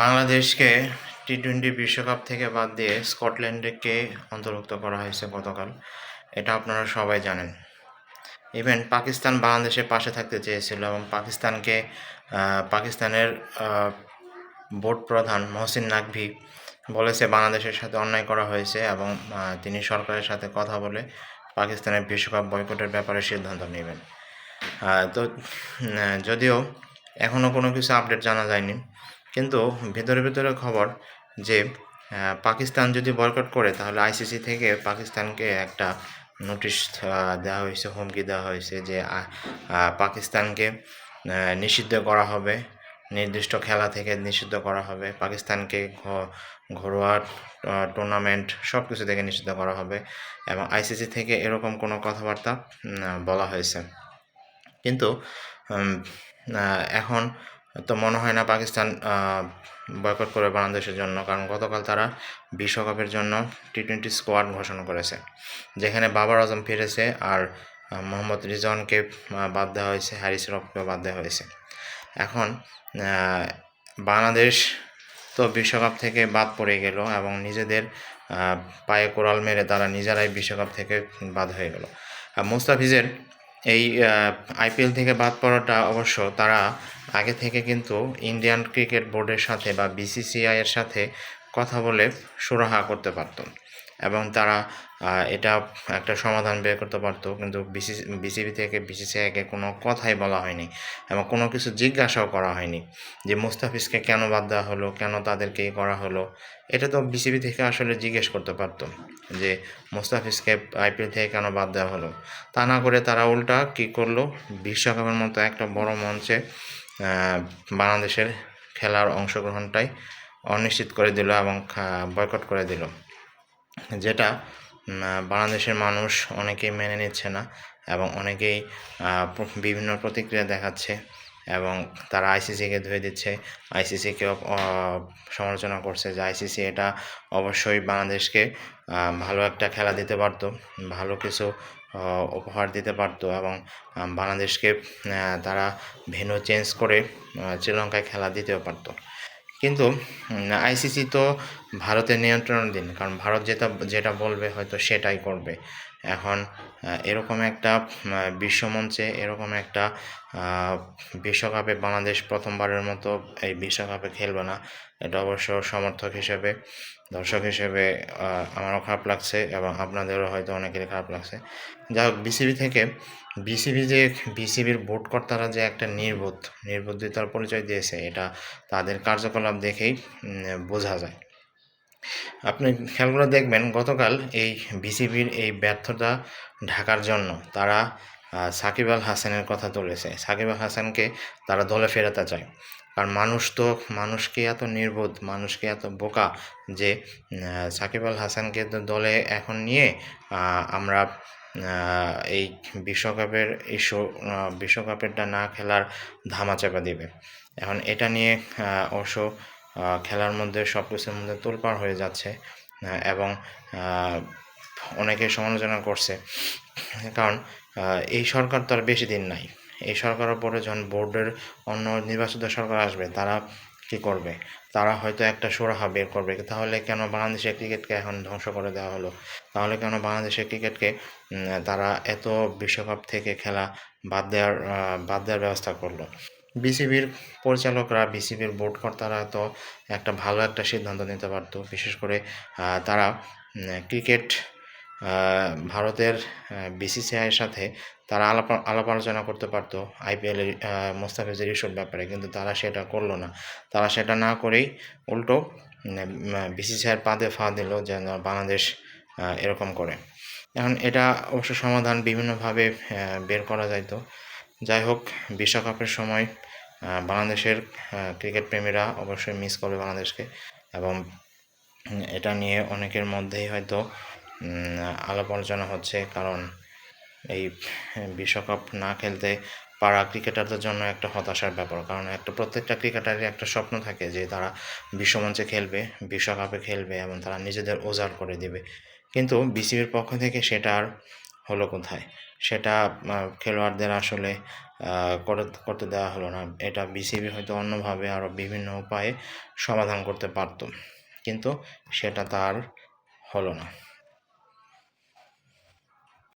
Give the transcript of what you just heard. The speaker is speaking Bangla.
বাংলাদেশকে টি টোয়েন্টি বিশ্বকাপ থেকে বাদ দিয়ে স্কটল্যান্ডকে অন্তর্ভুক্ত করা হয়েছে গতকাল। এটা আপনারা সবাই জানেন। ইভেন পাকিস্তান বাংলাদেশের পাশে থাকতে চেয়েছিল এবং পাকিস্তানকে পাকিস্তানের বোর্ড প্রধান মহসিন নাকভি বলেছে, বাংলাদেশের সাথে অন্যায় করা হয়েছে এবং তিনি সরকারের সাথে কথা বলে পাকিস্তানের বিশ্বকাপ বয়কটের ব্যাপারে সিদ্ধান্ত নেবেন। তো যদিও এখনও কোনো কিছু আপডেট জানা যায়নি কিন্তু ভেতরে ভেতরে খবর যে পাকিস্তান যদি বয়কট করে, তাহলে আইসিসি থেকে পাকিস্তানকে একটা নোটিশ দেওয়া হয়েছে, হুমকি দেওয়া হয়েছে যে পাকিস্তানকে নিষিদ্ধ করা হবে, নির্দিষ্ট খেলা থেকে নিষিদ্ধ করা হবে, পাকিস্তানকে ঘরোয়া টুর্নামেন্ট সব কিছু থেকে নিষিদ্ধ করা হবে এবং আইসিসি থেকে এরকম কোনো কথাবার্তা বলা হয়েছে। কিন্তু এখন তো মনে হয় না পাকিস্তান বয়কট করবে বাংলাদেশের জন্য, কারণ গতকাল তারা বিশ্বকাপের জন্য টি টোয়েন্টি স্কোয়াড ঘোষণা করেছে, যেখানে বাবার আজম ফিরেছে আর মোহাম্মদ রিজওয়ানকে বাদ দেওয়া হয়েছে, হ্যারিস রফকেও বাদ দেওয়া হয়েছে। এখন বাংলাদেশ তো বিশ্বকাপ থেকে বাদ পড়ে গেল এবং নিজেদের পায়ে কোরাল মেরে তারা নিজেরাই বিশ্বকাপ থেকে বাদ হয়ে গেল। আর মুস্তাফিজের এই আইপিএল থেকে বাদ পড়াটা অবশ্য তারা আগে থেকে কিন্তু ইন্ডিয়ান ক্রিকেট বোর্ডের সাথে বা বিসিসিআইয়ের সাথে কথা বলে সুরাহা করতে পারতো। এবং তারা এটা একটা সমাধান বের করতে পারতো। কিন্তু বিসি, বিসিবি থেকে বিসিসিআইকে কোনো কথাই বলা হয়নি এবং কোনো কিছু জিজ্ঞাসাও করা হয়নি যে মুস্তাফিজকে কেন বাদ দেওয়া হলো, কেন তাদেরকে করা হলো। এটা তো বিসিবি থেকে আসলে জিজ্ঞেস করতে পারতো যে মুস্তাফিজকে আইপিএল থেকে কেন বাদ দেওয়া হলো। তা না করে তারা উল্টা কী করল, বিশ্বকাপের মতো একটা বড় মঞ্চে বাংলাদেশের খেলার অংশগ্রহণটাই অনিশ্চিত করে দিল এবং বয়কট করে দিল। যেটা বাংলাদেশের মানুষ অনেকেই মেনে নিচ্ছে না এবং অনেকেই বিভিন্ন প্রতিক্রিয়া দেখাচ্ছে এবং তারা আইসিসিকে ধুয়ে দিচ্ছে। আইসিসিকেও সমালোচনা করছে যে আইসিসি এটা অবশ্যই বাংলাদেশকে ভালো একটা খেলা দিতে পারতো, ভালো কিছু উপহার দিতে পারতো এবং বাংলাদেশকে তারা ভেন্যু চেঞ্জ করে শ্রীলঙ্কায় খেলা দিতেও পারতো। কিন্তু আইসিসি তো ভারতের দিন কারণ ভারত যেটা যেটা বলবে হয়তো সেটাই করবে। এখন এরকম একটা বিশ্বমঞ্চে এরকম একটা বিশ্বকাপে বাংলাদেশ প্রথমবারের মতো এই বিশ্বকাপে খেলবে না, এটা অবশ্য সমর্থক হিসেবে, দর্শক হিসেবে আমারও খারাপ লাগছে এবং আপনাদেরও হয়তো অনেকেরই খারাপ লাগছে। যাই হোক, বিসিবি থেকে, বিসিবি যে, বিসিবির বোর্ড কর্তারা যে একটা নির্বোধ নির্বুদ্ধিতার পরিচয় দিয়েছে, এটা তাদের কার্যকলাপ দেখেই বোঝা যায়। আপনি খেয়াল করে দেখবেন গতকাল এই বিসিবির এই ব্যর্থতা ঢাকার জন্য তারা সাকিব আল হাসানের কথা তুলেছে। সাকিব আল হাসানকে তারা দলে ফেরাতে চায়। কারণ মানুষ তো, মানুষকে এত নির্বোধ, মানুষকে এত বোকা যে সাকিব আল হাসানকে তো দলে এখন নিয়ে আমরা এই বিশ্বকাপের ইস্যু বিশ্বকাপেরটা না খেলার ধামাচাপা দেবে। এখন এটা নিয়ে অবশ্য খেলার মধ্যে সব কিছুর মধ্যে তোলপাড় হয়ে যাচ্ছে এবং অনেকে সমালোচনা করছে। কারণ এই সরকার তো আর বেশি দিন নাই। এই সরকারের পরে যখন বোর্ডের অন্য নির্বাচিত সরকার আসবে, তারা কী করবে? তারা হয়তো একটা সুরাহা বের করবে তাহলে কেন বাংলাদেশের ক্রিকেটকে এখন ধ্বংস করে দেওয়া হলো? তাহলে কেন বাংলাদেশের ক্রিকেটকে তারা এত বিশ্বকাপ থেকে খেলা বাদ দেওয়ার বাদ দেওয়ার ব্যবস্থা করল? বিসিবির পরিচালকরা, বিসিবির বোর্ড কর্তারা তো একটা ভালো একটা সিদ্ধান্ত নিতে পারতো বিশেষ করে তারা ক্রিকেট ভারতের বিসিসিআইয়ের সাথে তারা আলাপ আলাপ আলোচনা করতে পারতো। আইপিএলের মোস্তাফিজের ইস্যুর ব্যাপারে। কিন্তু তারা সেটা করল না। তারা সেটা না করেই উল্টো বিসিসিআইয়ের পাদে ফা দিল যেন বাংলাদেশ এরকম করে। এখন এটা অবশ্য সমাধান বিভিন্নভাবে বের করা যাইতো। যাই হোক, বিশ্বকাপের সময় বাংলাদেশের ক্রিকেট প্রেমীরা অবশ্যই মিস করবে বাংলাদেশকে এবং এটা নিয়ে অনেকের মধ্যেই হয়তো আলাপ আলোচনা হচ্ছে কারণ এই বিশ্বকাপ না খেলতে পারা ক্রিকেটারদের জন্য একটা হতাশার ব্যাপার। কারণ একটা প্রত্যেকটা ক্রিকেটারের একটা স্বপ্ন থাকে যে তারা বিশ্বমঞ্চে খেলবে, বিশ্বকাপে খেলবে এবং তারা নিজেদের ওজার করে দেবে। কিন্তু বিসিবির পক্ষ থেকে সেটা আর হলো কোথায়? সেটা খেলোয়াড়দের আসলে করে, করতে দেওয়া হলো না। এটা বিসিবি হয়তো অন্যভাবে আরও বিভিন্ন উপায়ে সমাধান করতে পারত। কিন্তু সেটা তার হলো না।